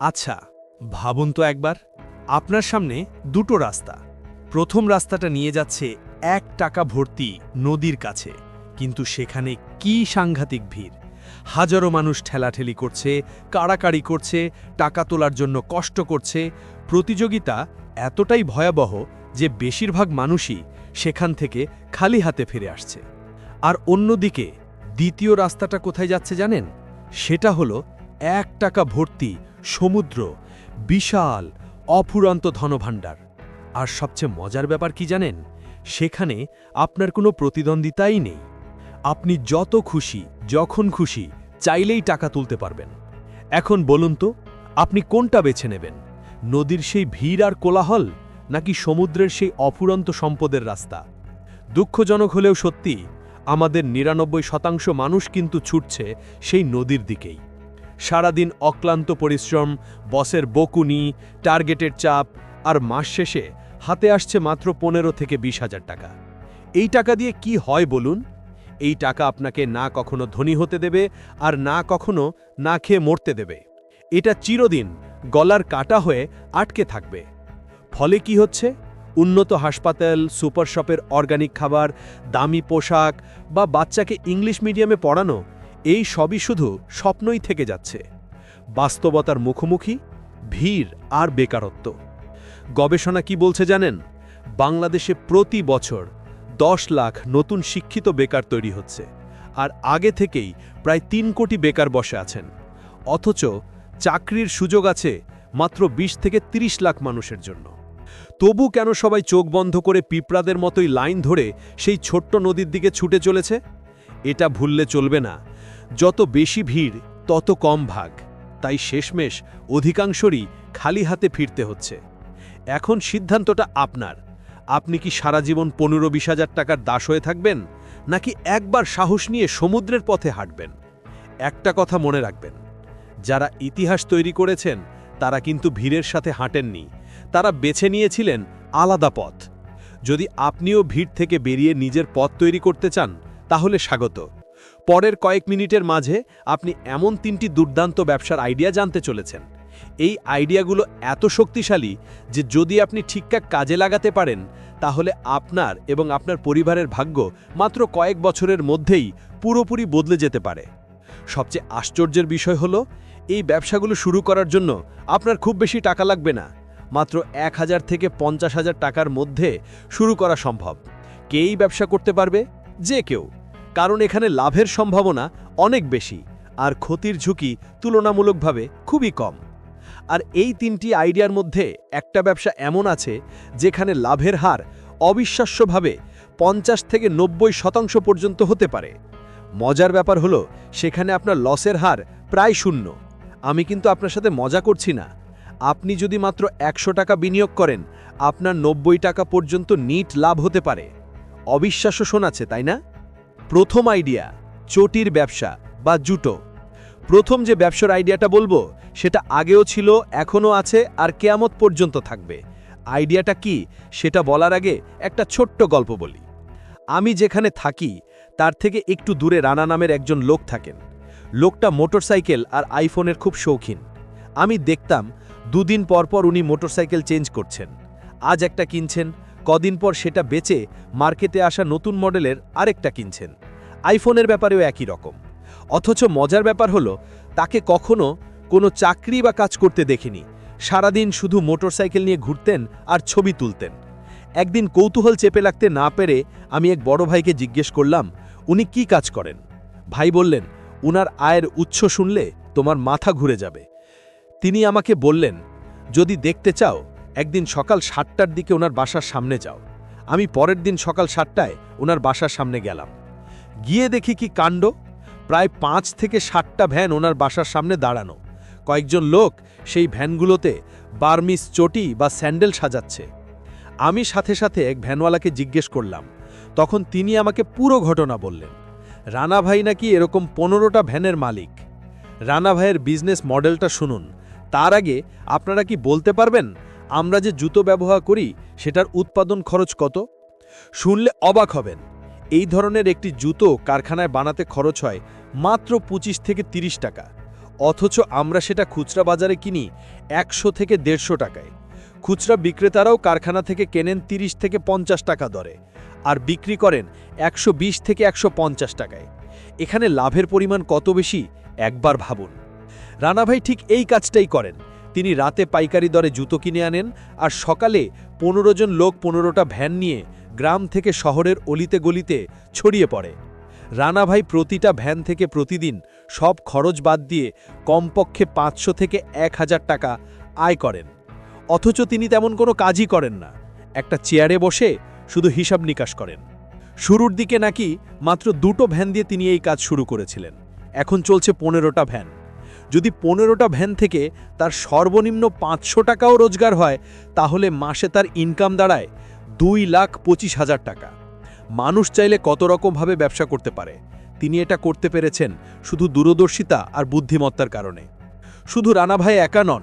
আচ্ছা ভাবুন তো একবার। আপনার সামনে দুটো রাস্তা। প্রথম রাস্তাটা নিয়ে যাচ্ছে এক টাকা ভর্তি নদীর কাছে। কিন্তু সেখানে কি সাংঘাতিক ভিড়। হাজারো মানুষ ঠেলাঠেলি করছে, কাড়াকাড়ি করছে, টাকা তোলার জন্য কষ্ট করছে। প্রতিযোগিতা এতটাই ভয়াবহ যে বেশিরভাগ মানুষই সেখান থেকে খালি হাতে ফিরে আসছে। আর অন্যদিকে দ্বিতীয় রাস্তাটা কোথায় যাচ্ছে জানেন? সেটা হলো এক টাকা ভর্তি সমুদ্র, বিশাল, অফুরন্ত ধনভাণ্ডার। আর সবচেয়ে মজার ব্যাপার কি জানেন? সেখানে আপনার কোনো প্রতিদ্বন্দ্বিতাই নেই। আপনি যত খুশি, যখন খুশি, চাইলেই টাকা তুলতে পারবেন। এখন বলুন তো, আপনি কোনটা বেছে নেবেন? নদীর সেই ভিড় আর কোলাহল, নাকি সমুদ্রের সেই অফুরন্ত সম্পদের রাস্তা? দুঃখজনক হলেও সত্যি, আমাদের নিরানব্বই শতাংশ মানুষ কিন্তু ছুটছে সেই নদীর দিকেই। সারাদিন অক্লান্ত পরিশ্রম, বসের বকুনি, টার্গেটের চাপ আর মাস শেষে হাতে আসছে মাত্র পনেরো থেকে বিশ হাজার টাকা। এই টাকা দিয়ে কি হয় বলুন? এই টাকা আপনাকে না কখনো ধনী হতে দেবে আর না কখনো না খেয়ে মরতে দেবে। এটা চিরদিন গলার কাটা হয়ে আটকে থাকবে। ফলে কি হচ্ছে? উন্নত হাসপাতাল, সুপার শপের অর্গানিক খাবার, দামি পোশাক বা বাচ্চাকে ইংলিশ মিডিয়ামে পড়ানো এই সবই শুধু স্বপ্নই থেকে যাচ্ছে। বাস্তবতার মুখোমুখি, ভিড় আর বেকারত্ব। গবেষণা কি বলছে জানেন? বাংলাদেশে প্রতি বছর দশ লাখ নতুন শিক্ষিত বেকার তৈরি হচ্ছে, আর আগে থেকেই প্রায় তিন কোটি বেকার বসে আছেন। অথচ চাকরির সুযোগ আছে মাত্র ২০ থেকে ৩০ লাখ মানুষের জন্য। তবু কেন সবাই চোখ বন্ধ করে পিঁপড়াদের মতোই লাইন ধরে সেই ছোট্ট নদীর দিকে ছুটে চলেছে? এটা ভুললে চলবে না। যত বেশি ভিড়, তত কম ভাগ। তাই শেষমেশ অধিকাংশরই খালি হাতে ফিরতে হচ্ছে। এখন সিদ্ধান্তটা আপনার। আপনি কি সারা জীবন পনেরো বিশ হাজার টাকার দাস হয়ে থাকবেন, নাকি একবার সাহস নিয়ে সমুদ্রের পথে হাঁটবেন? একটা কথা মনে রাখবেন, যারা ইতিহাস তৈরি করেছেন, তারা কিন্তু ভিড়ের সাথে হাঁটেননি। তারা বেছে নিয়েছিলেন আলাদা পথ। যদি আপনিও ভিড় থেকে বেরিয়ে নিজের পথ তৈরি করতে চান, তাহলে স্বাগত। পরের কয়েক মিনিটের মাঝে আপনি এমন তিনটি দুর্দান্ত ব্যবসার আইডিয়া জানতে চলেছেন। এই আইডিয়াগুলো এত শক্তিশালী যে যদি আপনি ঠিকঠাক কাজে লাগাতে পারেন, তাহলে আপনার এবং আপনার পরিবারের ভাগ্য মাত্র কয়েক বছরের মধ্যেই পুরোপুরি বদলে যেতে পারে। সবচেয়ে আশ্চর্যের বিষয় হলো, এই ব্যবসাগুলো শুরু করার জন্য আপনার খুব বেশি টাকা লাগবে না। মাত্র এক হাজার থেকে পঞ্চাশ হাজার টাকার মধ্যে শুরু করা সম্ভব। কেই ব্যবসা করতে পারবে? যে কেউ। কারণ এখানে লাভের সম্ভাবনা অনেক বেশি, আর ক্ষতির ঝুঁকি তুলনামূলকভাবে খুবই কম। আর এই তিনটি আইডিয়ার মধ্যে একটা ব্যবসা এমন আছে যেখানে লাভের হার অবিশ্বাস্যভাবে পঞ্চাশ থেকে নব্বই শতাংশ পর্যন্ত হতে পারে। মজার ব্যাপার হলো, সেখানে আপনার লসের হার প্রায় শূন্য। আমি কিন্তু আপনার সাথে মজা করছি না। আপনি যদি মাত্র একশো টাকা বিনিয়োগ করেন, আপনার নব্বই টাকা পর্যন্ত নিট লাভ হতে পারে। অবিশ্বাস্য শোনাচ্ছে, তাই না? প্রথম আইডিয়া, চটির ব্যবসা বা জুটো প্রথম যে ব্যবসার আইডিয়াটা বলব, সেটা আগেও ছিল, এখনও আছে আর কেয়ামত পর্যন্ত থাকবে। আইডিয়াটা কি, সেটা বলার আগে একটা ছোট্ট গল্প বলি। আমি যেখানে থাকি, তার থেকে একটু দূরে রানা নামের একজন লোক থাকেন। লোকটা মোটরসাইকেল আর আইফোনের খুব শৌখিন। আমি দেখতাম, দুদিন পর পর উনি মোটরসাইকেল চেঞ্জ করছেন। আজ একটা কিনছেন কদিন পর সেটা বেচে মার্কেটে আসা নতুন মডেলের আরেকটা কিনছেন। আইফোনের ব্যাপারেও একই রকম। অথচ মজার ব্যাপার হলো, তাকে কখনো কোনো চাকরি বা কাজ করতে দেখিনি। সারাদিন শুধু মোটরসাইকেল নিয়ে ঘুরতেন আর ছবি তুলতেন। একদিন কৌতূহল চেপে লাগতে না পেরে আমি এক বড় ভাইকে জিজ্ঞেস করলাম, উনি কি কাজ করেন? ভাই বললেন, উনার আয়ের উৎস শুনলে তোমার মাথা ঘুরে যাবে। তিনি আমাকে বললেন, যদি দেখতে চাও একদিন সকাল সাতটার দিকে ওনার বাসার সামনে যাও। আমি পরের দিন সকাল সাতটায় ওনার বাসার সামনে গেলাম। গিয়ে দেখি কি কাণ্ড। প্রায় পাঁচ থেকে সাতটা ভ্যান ওনার বাসার সামনে দাঁড়ানো। কয়েকজন লোক সেই ভ্যানগুলোতে বার্মিস চটি বা স্যান্ডেল সাজাচ্ছে। আমি সাথে সাথে এক ভ্যানওয়ালাকে জিজ্ঞেস করলাম। তখন তিনি আমাকে পুরো ঘটনা বললেন। রানা ভাই নাকি এরকম পনেরোটা ভ্যানের মালিক। রানা ভাইয়ের বিজনেস মডেলটা শুনুন। তার আগে আপনারা কি বলতে পারবেন? আমরা যে জুতো ব্যবহার করি, সেটার উৎপাদন খরচ কত? শুনলে অবাক হবেন। এই ধরনের একটি জুতো কারখানায় বানাতে খরচ হয় মাত্র ২৫ থেকে ৩০ টাকা। অথচ আমরা সেটা খুচরা বাজারে কিনি একশো থেকে দেড়শো টাকায়। খুচরা বিক্রেতারাও কারখানা থেকে কেনেন ৩০ থেকে পঞ্চাশ টাকা দরে আর বিক্রি করেন একশো বিশ থেকে একশো পঞ্চাশ টাকায়। এখানে লাভের পরিমাণ কত বেশি? একবার ভাবুন। রানাভাই ঠিক এই কাজটাই করেন। তিনি রাতে পাইকারি দরে জুতো কিনে আনেন আর সকালে পনেরো জন লোক পনেরোটা ভ্যান নিয়ে গ্রাম থেকে শহরের অলিতে গলিতে ছড়িয়ে পড়ে। রানাভাই প্রতিটা ভ্যান থেকে প্রতিদিন সব খরচ বাদ দিয়ে কমপক্ষে পাঁচশো থেকে এক হাজার টাকা আয় করেন। অথচ তিনি তেমন কোনো কাজই করেন না। একটা চেয়ারে বসে শুধু হিসাব নিকাশ করেন। শুরুর দিকে নাকি মাত্র দুটো ভ্যান দিয়ে তিনি এই কাজ শুরু করেছিলেন। এখন চলছে পনেরোটা ভ্যান। যদি পনেরোটা ভ্যান থেকে তার সর্বনিম্ন পাঁচশো টাকাও রোজগার হয়, তাহলে মাসে তার ইনকাম দাঁড়ায় দুই লাখ পঁচিশ হাজার টাকা। মানুষ চাইলে কত রকমভাবে ব্যবসা করতে পারে? তিনি এটা করতে পেরেছেন শুধু দূরদর্শিতা আর বুদ্ধিমত্তার কারণে। শুধু রানা ভাই একা নন,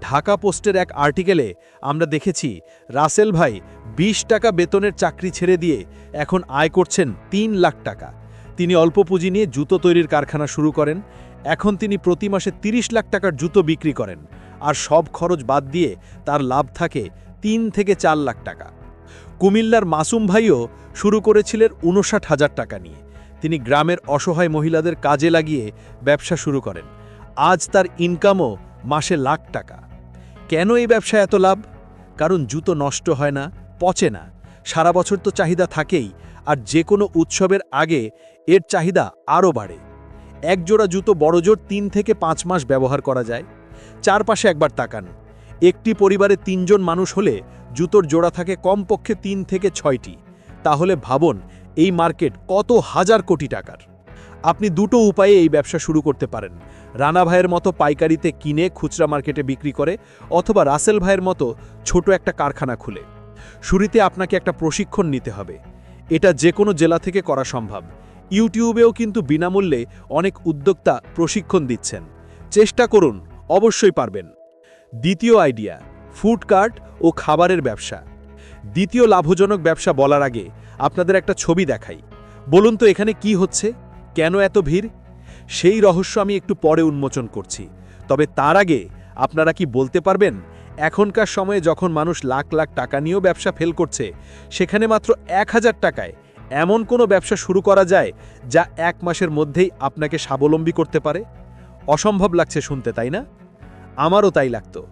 ঢাকা পোস্টের এক আর্টিকেলে আমরা দেখেছি, রাসেল ভাই ২০ টাকা বেতনের চাকরি ছেড়ে দিয়ে এখন আয় করছেন তিন লাখ টাকা। তিনি অল্প পুঁজি নিয়ে জুতো তৈরির কারখানা শুরু করেন এখন তিনি প্রতি মাসে ৩০ লাখ টাকার জুতো বিক্রি করেন, আর সব খরচ বাদ দিয়ে তার লাভ থাকে তিন থেকে চার লাখ টাকা। কুমিল্লার মাসুম ভাইও শুরু করেছিলেন উনষাট হাজার টাকা নিয়ে। তিনি গ্রামের অসহায় মহিলাদের কাজে লাগিয়ে ব্যবসা শুরু করেন। আজ তার ইনকামও মাসে লাখ টাকা। কেন এই ব্যবসা এত লাভ? কারণ জুতো নষ্ট হয় না, পচে না। সারা বছর তো চাহিদা থাকেই, আর যে কোনো উৎসবের আগে এর চাহিদা আরও বাড়ে। এক জোড়া জুতো বড়জোর তিন থেকে পাঁচ মাস ব্যবহার করা যায়। চারপাশে একবার তাকান। একটি পরিবারে তিনজন মানুষ হলে জুতোর জোড়া থাকে কমপক্ষে তিন থেকে ছয়টি। তাহলে ভাবুন, এই মার্কেট কত হাজার কোটি টাকার। আপনি দুটো উপায়ে এই ব্যবসা শুরু করতে পারেন। রানা ভাইয়ের মতো পাইকারিতে কিনে খুচরা মার্কেটে বিক্রি করে অথবা রাসেল ভাইয়ের মতো ছোট একটা কারখানা খুলে। শুরুতে আপনাকে একটা প্রশিক্ষণ নিতে হবে। এটা যে কোনো জেলা থেকে করা সম্ভব। ইউটিউবেও কিন্তু বিনামূল্যে অনেক উদ্যোক্তা প্রশিক্ষণ দিচ্ছেন। চেষ্টা করুন, অবশ্যই পারবেন। দ্বিতীয় আইডিয়া, ফুড কার্ট ও খাবারের ব্যবসা। দ্বিতীয় লাভজনক ব্যবসা বলার আগে আপনাদের একটা ছবি দেখাই। বলুন তো এখানে কি হচ্ছে? কেন এত ভিড়? সেই রহস্য আমি একটু পরে উন্মোচন করছি। তবে তার আগে আপনারা কি বলতে পারবেন? এখনকার সময়ে যখন মানুষ লাখ লাখ টাকা নিয়েও ব্যবসা ফেল করছে, সেখানে মাত্র এক হাজার টাকায় এমন কোনো ব্যবসা শুরু করা যায় যা এক মাসের মধ্যেই আপনাকে স্বাবলম্বী করতে পারে? অসম্ভব লাগছে শুনতে, তাই না? আমারও তাই লাগত।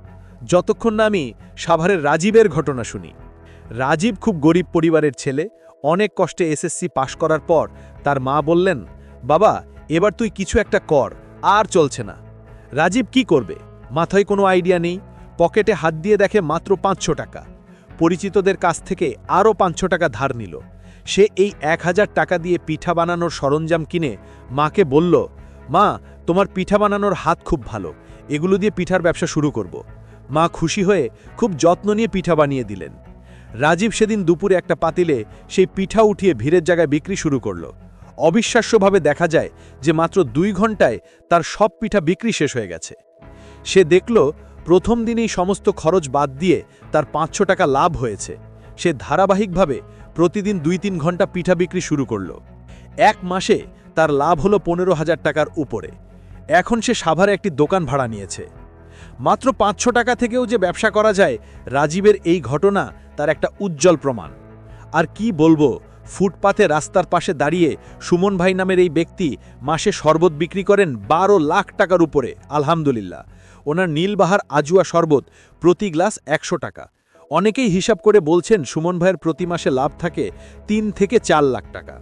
যতক্ষণ না আমি সাভারের রাজীবের ঘটনা শুনি। রাজীব খুব গরিব পরিবারের ছেলে। অনেক কষ্টে এসএসসি পাশ করার পর তার মা বললেন, বাবা, এবার তুই কিছু একটা কর, আর চলছে না। রাজীব কি করবে? মাথায় কোনো আইডিয়া নেই। পকেটে হাত দিয়ে দেখে মাত্র পাঁচশো টাকা। পরিচিতদের কাছ থেকে আরও পাঁচশো টাকা ধার নিল। সে এই এক হাজার টাকা দিয়ে পিঠা বানানোর সরঞ্জাম কিনে মাকে বলল, মা, তোমার পিঠা বানানোর হাত খুব ভালো, এগুলো দিয়ে পিঠার ব্যবসা শুরু করব। মা খুশি হয়ে খুব যত্ন নিয়ে পিঠা বানিয়ে দিলেন। রাজীব সেদিন দুপুরে একটা পাতিলে সেই পিঠা উঠিয়ে ভিড়ের জায়গায় বিক্রি শুরু করল। অবিশ্বাস্যভাবে দেখা যায় যে মাত্র দুই ঘন্টায় তার সব পিঠা বিক্রি শেষ হয়ে গেছে। সে দেখল, প্রথম দিনেই সমস্ত খরচ বাদ দিয়ে তার পাঁচশো টাকা লাভ হয়েছে। সে ধারাবাহিকভাবে প্রতিদিন দুই তিন ঘণ্টা পিঠা বিক্রি শুরু করল। এক মাসে তার লাভ হলো পনেরো হাজার টাকার উপরে। এখন সে সাভারে একটি দোকান ভাড়া নিয়েছে। মাত্র পাঁচশো টাকা থেকেও যে ব্যবসা করা যায়, রাজীবের এই ঘটনা তার একটা উজ্জ্বল প্রমাণ। আর কি বলব ফুটপাথে রাস্তার পাশে দাঁড়িয়ে সুমন ভাই নামের এই ব্যক্তি মাসে শরবত বিক্রি করেন বারো লাখ টাকার উপরে, আলহামদুলিল্লাহ। ওনার নীলবাহার আজুয়া শরবত প্রতি গ্লাস একশো টাকা। অনেকেই হিসাব করে বলছেন সুমন ভাইয়ের প্রতি মাসে লাভ থাকে তিন থেকে চার লাখ টাকা।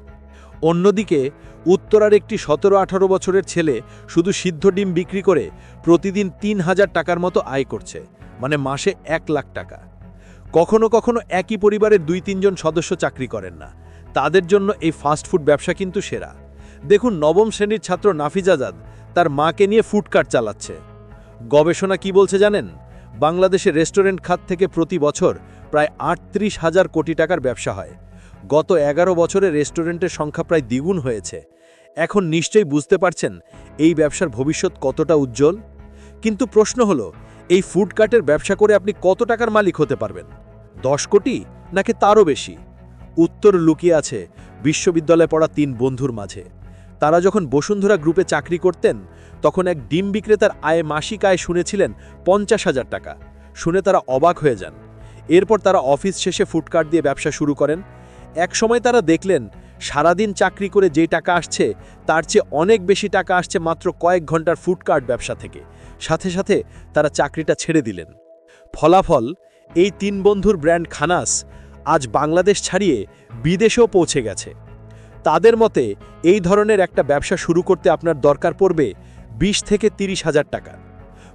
অন্যদিকে, উত্তরার একটি সতেরো আঠারো বছরের ছেলে শুধু সিদ্ধ ডিম বিক্রি করে প্রতিদিন তিন হাজার টাকার মতো আয় করছে মানে মাসে এক লাখ টাকা। কখনো কখনো একই পরিবারের দুই তিনজন সদস্য চাকরি করেন না। তাদের জন্য এই ফাস্টফুড ব্যবসা কিন্তু সেরা। দেখুন, নবম শ্রেণির ছাত্র নাফিজাজাদ তার মাকে নিয়ে ফুডকার্ট চালাচ্ছে। গবেষণা কি বলছে জানেন? বাংলাদেশের রেস্টুরেন্ট খাত থেকে প্রতি বছর প্রায় আটত্রিশ হাজার কোটি টাকার ব্যবসা হয়। গত এগারো বছরে রেস্টুরেন্টের সংখ্যা প্রায় দ্বিগুণ হয়েছে। এখন নিশ্চয়ই বুঝতে পারছেন এই ব্যবসার ভবিষ্যৎ কতটা উজ্জ্বল? কিন্তু প্রশ্ন হলো, এই ফুড কার্টের ব্যবসা করে আপনি কত টাকার মালিক হতে পারবেন? দশ কোটি নাকি তারও বেশি? উত্তর লুকিয়ে আছে বিশ্ববিদ্যালয়ে পড়া তিন বন্ধুর মাঝে। তারা যখন বসুন্ধরা গ্রুপে চাকরি করতেন, তখন এক ডিম বিক্রেতার আয় মাসিক আয় শুনেছিলেন পঞ্চাশ হাজার টাকা। শুনে তারা অবাক হয়ে যান। এরপর তারা অফিস শেষে ফুডকার্ট দিয়ে ব্যবসা শুরু করেন। এক সময় তারা দেখলেন, সারাদিন চাকরি করে যে টাকা আসছে, তার চেয়ে অনেক বেশি টাকা আসছে মাত্র কয়েক ঘণ্টার ফুডকার্ট ব্যবসা থেকে। সাথে সাথে তারা চাকরিটা ছেড়ে দিলেন। ফলাফল, এই তিন বন্ধুর ব্র্যান্ড খানাস আজ বাংলাদেশ ছাড়িয়ে বিদেশেও পৌঁছে গেছে। তাদের মতে, এই ধরনের একটা ব্যবসা শুরু করতে আপনার দরকার পড়বে ২০ থেকে তিরিশ হাজার টাকা।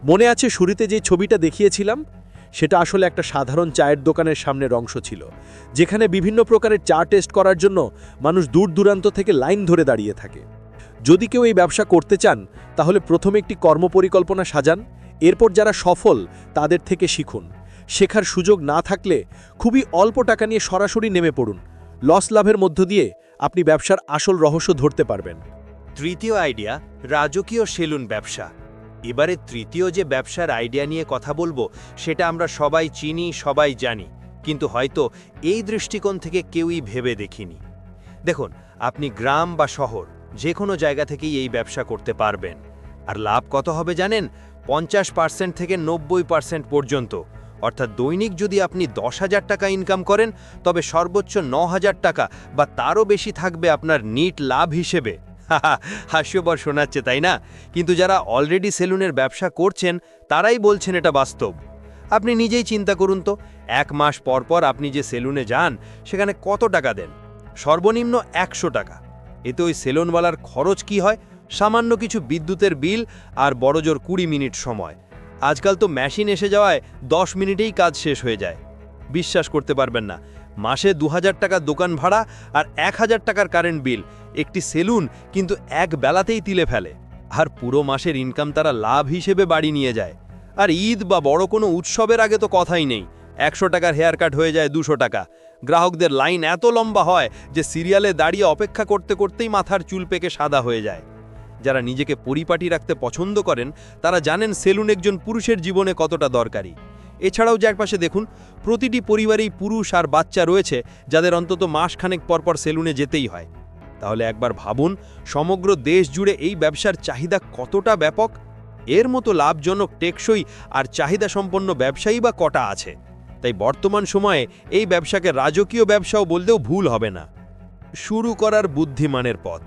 মনে আছে শুরুতে যে ছবিটা দেখিয়েছিলাম? সেটা আসলে একটা সাধারণ চায়ের দোকানের সামনের অংশ ছিল, যেখানে বিভিন্ন প্রকারের চা টেস্ট করার জন্য মানুষ দূর দূরান্ত থেকে লাইন ধরে দাঁড়িয়ে থাকে। যদি কেউ এই ব্যবসা করতে চান, তাহলে প্রথমে একটি কর্মপরিকল্পনা সাজান, এরপর যারা সফল, তাদের থেকে শিখুন। শেখার সুযোগ না থাকলে খুবই অল্প টাকা নিয়ে সরাসরি নেমে পড়ুন। লস লাভের মধ্য দিয়ে আপনি ব্যবসার আসল রহস্য ধরতে পারবেন। তৃতীয় আইডিয়া, রাজকীয় সেলুন ব্যবসা। এবারে তৃতীয় যে ব্যবসার আইডিয়া নিয়ে কথা বলব, সেটা আমরা সবাই চিনি, সবাই জানি। কিন্তু হয়তো এই দৃষ্টিকোণ থেকে কেউই ভেবে দেখিনি। দেখুন, আপনি গ্রাম বা শহর যে কোনো জায়গা থেকেই এই ব্যবসা করতে পারবেন। আর লাভ কত হবে জানেন? পঞ্চাশ পার্সেন্ট থেকে নব্বই পার্সেন্ট পর্যন্ত। অর্থাৎ দৈনিক যদি আপনি দশ হাজার টাকা ইনকাম করেন, তবে সর্বোচ্চ ন হাজার টাকা বা তারও বেশি থাকবে আপনার নিট লাভ হিসেবে। হাস্যবর শোনাচ্ছে, তাই না? কিন্তু যারা অলরেডি সেলুনের ব্যবসা করছেন, তারাই বলছেন এটা বাস্তব। আপনি নিজেই চিন্তা করুন তো, এক মাস পর পর আপনি যে সেলুনে যান, সেখানে কত টাকা দেন? সর্বনিম্ন একশো টাকা। এতে ওই সেলুনওয়ালার খরচ কি হয়? সামান্য কিছু বিদ্যুতের বিল আর বড়জোর কুড়ি মিনিট সময়। আজকাল তো মেশিন এসে যাওয়ায় দশ মিনিটেই কাজ শেষ হয়ে যায়। বিশ্বাস করতে পারবেন না। মাসে দু টাকা দোকান ভাড়া আর এক হাজার টাকার কারেন্ট বিল। একটি সেলুন কিন্তু এক বেলাতেই তিলে ফেলে। আর পুরো মাসের ইনকাম তারা লাভ হিসেবে বাড়ি নিয়ে যায়। আর ঈদ বা বড় কোনো উৎসবের আগে তো কথাই নেই। একশো টাকার হেয়ার কাট হয়ে যায় দুশো টাকা। গ্রাহকদের লাইন এত লম্বা হয় যে সিরিয়ালে দাঁড়িয়ে অপেক্ষা করতে করতেই মাথার চুল পেকে সাদা হয়ে যায়। যারা নিজেকে পরিপাটি রাখতে পছন্দ করেন, তারা জানেন সেলুন একজন পুরুষের জীবনে কতটা দরকারি। এছাড়াও যে একপাশে দেখুন, প্রতিটি পরিবারেই পুরুষ আর বাচ্চা রয়েছে, যাদের অন্তত মাসখানেক পরপর সেলুনে যেতেই হয়। তাহলে একবার ভাবুন, সমগ্র দেশ জুড়ে এই ব্যবসার চাহিদা কতটা ব্যাপক? এর মতো লাভজনক টেকসই আর চাহিদা সম্পন্ন ব্যবসায়ী বা কটা আছে? তাই বর্তমান সময়ে এই ব্যবসাকে রাজকীয় ব্যবসাও বললেও ভুল হবে না। শুরু করার বুদ্ধিমানের পথ।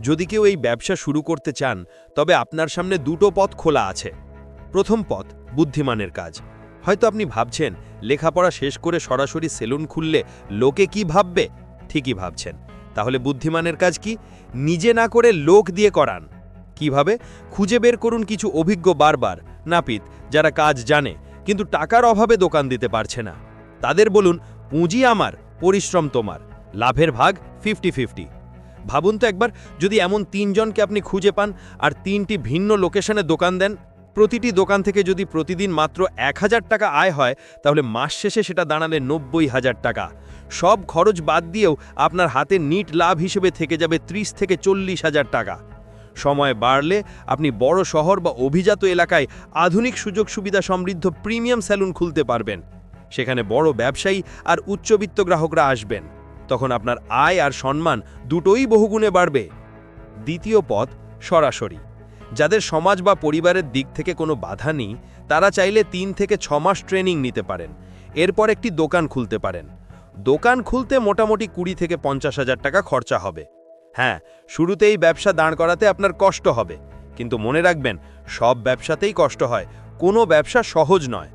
যদি কেউ এই ব্যবসা শুরু করতে চান, তবে আপনার সামনে দুটো পথ খোলা আছে। প্রথম পথ, বুদ্ধিমানের কাজ। হয়তো আপনি ভাবছেন, লেখাপড়া শেষ করে সরাসরি সেলুন খুললে লোকে কি ভাববে? ঠিকই ভাবছেন। তাহলে বুদ্ধিমানের কাজ কি? নিজে না করে লোক দিয়ে করান। কীভাবে? খুঁজে বের করুন কিছু অভিজ্ঞ বারবার, নাপিত, যারা কাজ জানে, কিন্তু টাকার অভাবে দোকান দিতে পারছে না। তাদের বলুন, পুঁজি আমার, পরিশ্রম তোমার। লাভের ভাগ ফিফটি ফিফটি। ভাবুন তো একবার, যদি এমন তিনজনকে আপনি খুঁজে পান আর তিনটি ভিন্ন লোকেশনে দোকান দেন, প্রতিটি দোকান থেকে যদি প্রতিদিন মাত্র এক হাজার টাকা আয় হয়, তাহলে মাস শেষে সেটা দাঁড়ালে নব্বই হাজার টাকা। সব খরচ বাদ দিয়েও আপনার হাতে নিট লাভ হিসেবে থেকে যাবে ত্রিশ থেকে চল্লিশ হাজার টাকা। সময় বাড়লে আপনি বড় শহর বা অভিজাত এলাকায় আধুনিক সুযোগ সুবিধা সমৃদ্ধ প্রিমিয়াম স্যালুন খুলতে পারবেন। সেখানে বড় ব্যবসায়ী আর উচ্চবিত্ত গ্রাহকরা আসবেন। তখন আপনার আয় আর সম্মান দুটোই বহুগুণে বাড়বে। দ্বিতীয় পথ, সরাসরি। যাদের সমাজ বা পরিবারের দিক থেকে কোনো বাধা নেই, তারা চাইলে তিন থেকে ছ মাস ট্রেনিং নিতে পারেন। এরপর একটি দোকান খুলতে পারেন। দোকান খুলতে মোটামুটি কুড়ি থেকে পঞ্চাশ হাজার টাকা খরচা হবে। হ্যাঁ শুরুতেই ব্যবসা দাঁড় করাতে আপনার কষ্ট হবে। কিন্তু মনে রাখবেন, সব ব্যবসাতেই কষ্ট হয়। কোনো ব্যবসা সহজ নয়।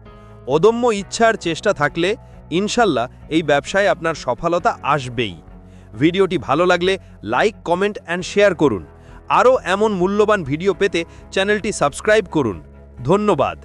অদম্য ইচ্ছার চেষ্টা থাকলে ইনশাল্লাহ এই ব্যবসায় আপনার সফলতা আসবেই। ভিডিওটি ভালো লাগলে লাইক, কমেন্ট অ্যান্ড শেয়ার করুন। আরও এমন মূল্যবান ভিডিও পেতে চ্যানেলটি সাবস্ক্রাইব করুন। ধন্যবাদ।